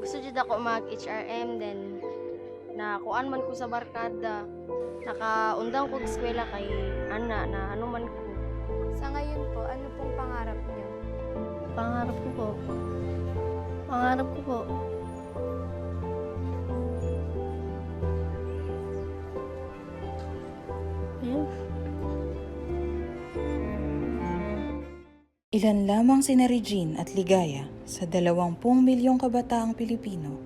ako mag HRM then na kuan man ko sa barkada. Nakaundang ko eskwela kay ana na ano man ko. Sa ngayon po, ano pong pangarap niyo? Pangarap ko po. Pangarap ko po. Ilan lamang sina Regine at Ligaya sa 20 milyong kabataang Pilipino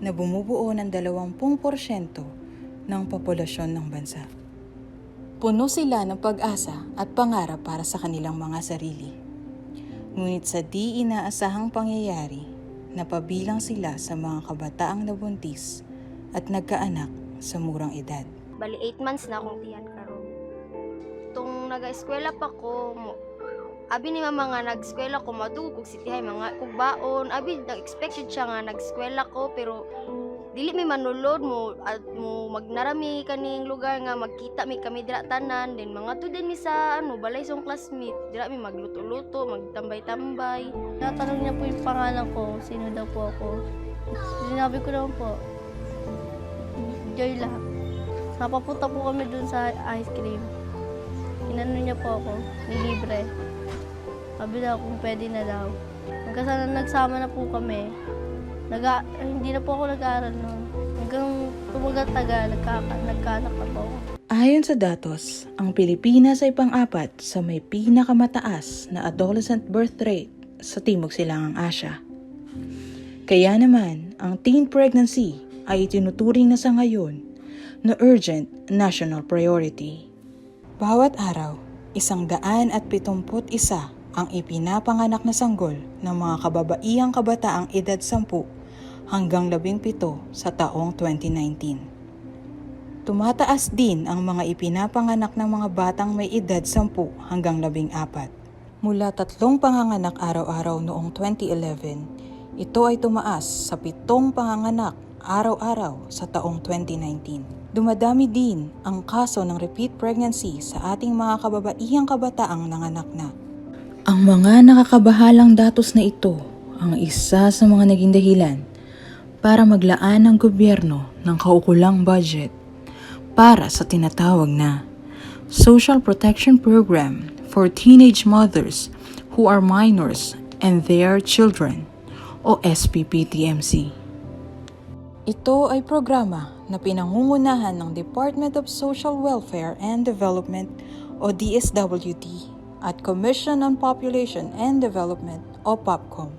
na bumubuo ng 20% ng populasyon ng bansa. Puno sila ng pag-asa at pangarap para sa kanilang mga sarili. Ngunit sa di inaasahang pangyayari, napabilang sila sa mga kabataang nabuntis at nagkaanak sa murang edad. Bali 8 months na akong tiyan karon. Tung naga-eskwela pa ko, abi ni mama nga nag-eskwela ko madugog si tihay mga kog baon. Abi nag-expected siya nga nag-eskwela ko pero dili mi manulod mo at mo magnarami kaning lugar nga magkita mi kami dira tanan then mga to din mi sa ano balay song classmate dira mi magluto-luto magtambay-tambay Natanong niya po yung pangalan ko, sino daw po ako. Sinabi ko naman po, Joyla. Napapunta po kami dun sa ice cream. Inano niya po ako, nilibre. Sabi daw kung pwede na daw. Hanggang sa nagsama na po kami, naga, hindi na po ako nag-aaral noon. Hanggang tumagal-tagal, nagkaka, nagkaanak na po. Ayon sa datos, ang Pilipinas ay pang-apat sa may pinakamataas na adolescent birth rate sa Timog Silangang Asya. Kaya naman, ang teen pregnancy ay itinuturing na sa ngayon na urgent national priority. Bawat araw, isang daan at pitumput isa ang ipinapanganak na sanggol ng mga kababaihang kabataang edad 10 hanggang 17 sa taong 2019. Tumataas din ang mga ipinapanganak ng mga batang may edad 10 hanggang 14. Mula tatlong panganganak araw-araw noong 2011, ito ay tumaas sa pitong panganganak araw-araw sa taong 2019. Dumadami din ang kaso ng repeat pregnancy sa ating mga kababaihang kabataang nanganak na. Ang mga nakakabahalang datos na ito ang isa sa mga naging dahilan para maglaan ng gobyerno ng kaukulang budget para sa tinatawag na Social Protection Program for Teenage Mothers Who Are Minors and Their Children o SPPTMC. Ito ay programa na pinangungunahan ng Department of Social Welfare and Development o DSWD at Commission on Population and Development o POPCOM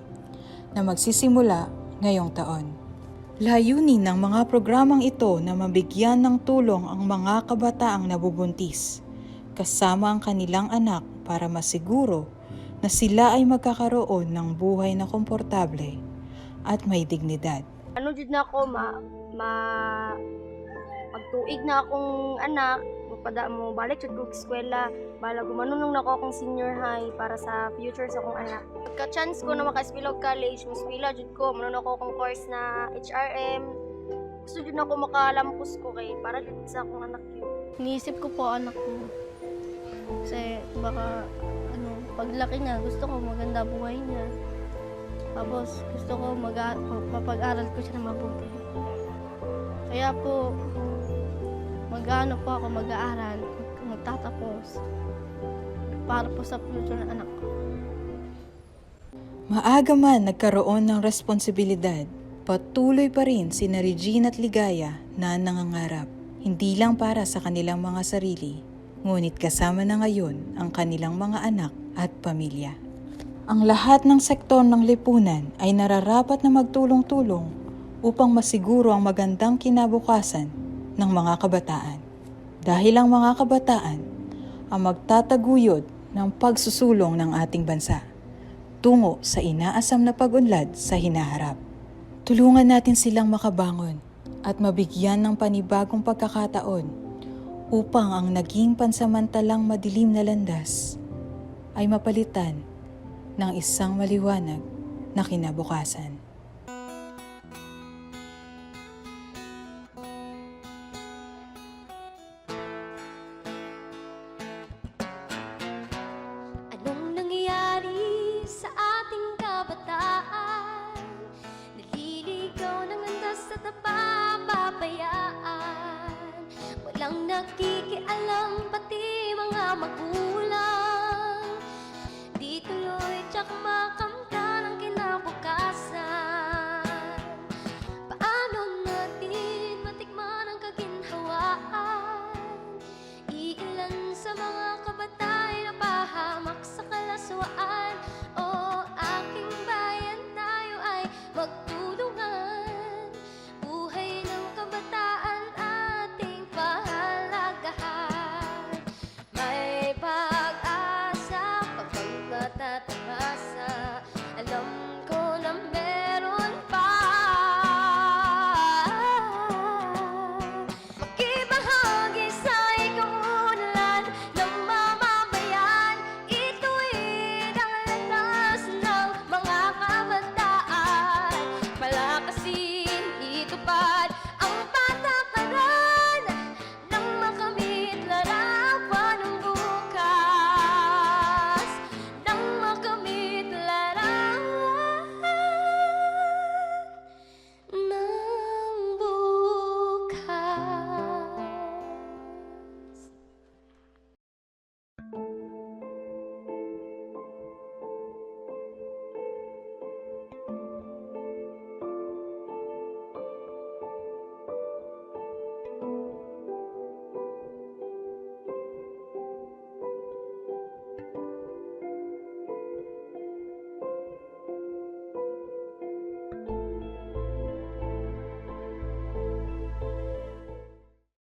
na magsisimula ngayong taon. Layunin ng mga programang ito na mabigyan ng tulong ang mga kabataang nabubuntis, kasama ang kanilang anak para masiguro na sila ay magkakaroon ng buhay na komportable at may dignidad. ano jud na ako ma ma pagtuig na akong anak pada mo balik jud ko eskwela bala gumanunong na ako akong senior high para sa future sa akong anak pagka chance ko na maka-eskwela og college mo eskwela jud ko manon ako akong course na HRM gusto jud na ako makalampos ko kay para jud sa akong anak yun Iniisip ko po anak ko. Kasi baka ano, paglaki niya, gusto ko maganda buhay niya. Tapos gusto ko mag mapag-aral ko siya na mabuti. Kaya po, mag-ano po ako mag-aaral, magtatapos. Para po sa future ng anak ko. Maaga man nagkaroon ng responsibilidad, patuloy pa rin si Regine at Ligaya na nangangarap. Hindi lang para sa kanilang mga sarili, ngunit kasama na ngayon ang kanilang mga anak at pamilya. Ang lahat ng sektor ng lipunan ay nararapat na magtulong-tulong upang masiguro ang magandang kinabukasan ng mga kabataan. Dahil ang mga kabataan ang magtataguyod ng pagsusulong ng ating bansa tungo sa inaasam na pag-unlad sa hinaharap. Tulungan natin silang makabangon at mabigyan ng panibagong pagkakataon upang ang naging pansamantalang madilim na landas ay mapalitan ng isang maliwanag na kinabukasan. ang nakikialam pati mga magulang. Di tuloy tsak